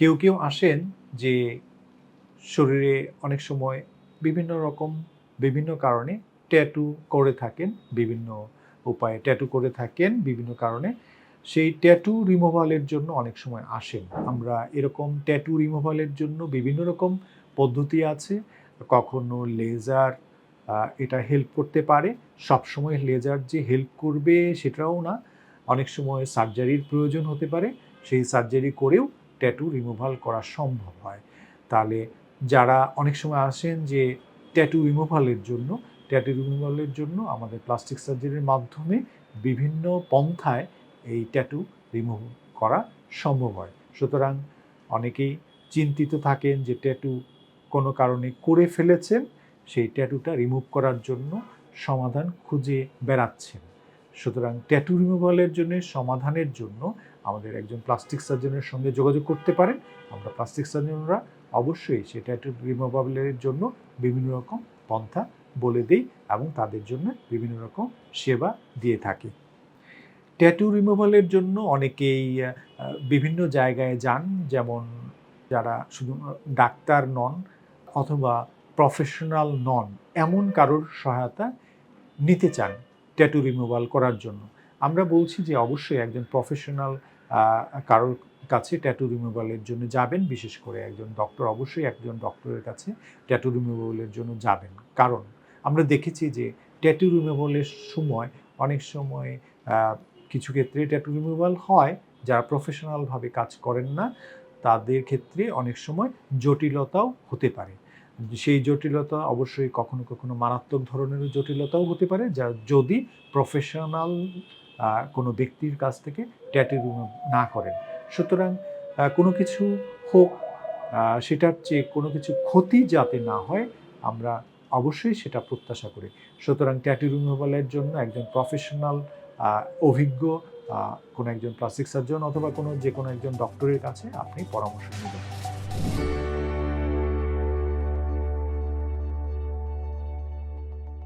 কেউ কেউ আসেন যে শরীরে অনেক সময় বিভিন্ন রকম, বিভিন্ন কারণে ট্যাটু করে থাকেন, বিভিন্ন উপায়ে ট্যাটু করে থাকেন, বিভিন্ন কারণে সেই ট্যাটু রিমুভালের জন্য অনেক সময় আসেন। আমরা এরকম ট্যাটু রিমুভালের জন্য বিভিন্ন রকম পদ্ধতি আছে। কখনো লেজার এটা হেল্প করতে পারে। সবসময় লেজার যে হেল্প করবে সেটাও না। অনেক সময় সার্জারির প্রয়োজন হতে পারে। সেই সার্জারি করেও ট্যাটু রিমুভাল করা সম্ভব হয়। তাহলে যারা অনেক সময় আসেন যে ট্যাটু রিমুভালের জন্য ট্যাটু রিমুভালের জন্য আমাদের প্লাস্টিক সার্জারির মাধ্যমে বিভিন্ন পন্থায় এই ট্যাটু রিমুভ করা সম্ভব হয়। সুতরাং অনেকেই চিন্তিত থাকেন যে ট্যাটু কোনো কারণে করে ফেলেছেন, সেই ট্যাটুটা রিমুভ করার জন্য সমাধান খুঁজে বেড়াচ্ছেন। সুতরাং ট্যাটু রিমুভালের জন্য, সমাধানের জন্য আমাদের একজন প্লাস্টিক সার্জনের সঙ্গে যোগাযোগ করতে পারেন। আমরা প্লাস্টিক সার্জনরা অবশ্যই সেই ট্যাটু রিমুভালের জন্য বিভিন্ন রকম পন্থা বলে দিই এবং তাদের জন্য বিভিন্ন রকম সেবা দিয়ে থাকি। ট্যাটু রিমুভালের জন্য অনেকেই বিভিন্ন জায়গায় যান, যেমন যারা শুধু ডাক্তার নন অথবা প্রফেশনাল নন, এমন কারোর সহায়তা নিতে চান। ট্যাটু রিমুভাল করার জন্য। আমরা বলছি যে অবশ্যই একজন প্রফেশনাল কারোর কাছে ট্যাটু রিমুভালের জন্য যাবেন, বিশেষ করে একজন ডক্টর অবশ্যই একজন ডক্টরের কাছে ট্যাটু রিমুভালের জন্য যাবেন। কারণ আমরা দেখেছি যে ট্যাটু রিমুভালের সময় অনেক সময় কিছু ক্ষেত্রে ট্যাটু রিমুভাল হয়, যারা প্রফেশনালভাবে কাজ করেন না, তাদের ক্ষেত্রে অনেক সময় জটিলতাও হতে পারে। সেই জটিলতা অবশ্যই কখনো কখনো মারাত্মক ধরনের জটিলতাও হতে পারে, যা যদি প্রফেশনাল কোনো ব্যক্তির কাছ থেকে ট্যাটু না করেন। সুতরাং কোনো কিছু হোক সেটার চেয়ে কোনো কিছু ক্ষতি যাতে না হয়, আমরা অবশ্যই সেটা প্রত্যাশা করি। সুতরাং ট্যাটু রিমুভালের জন্য একজন প্রফেশনাল অভিজ্ঞ কোনো একজন প্লাস্টিক সার্জন অথবা কোনো যে কোনো একজন ডক্টরের কাছে আপনি পরামর্শ নেবেন।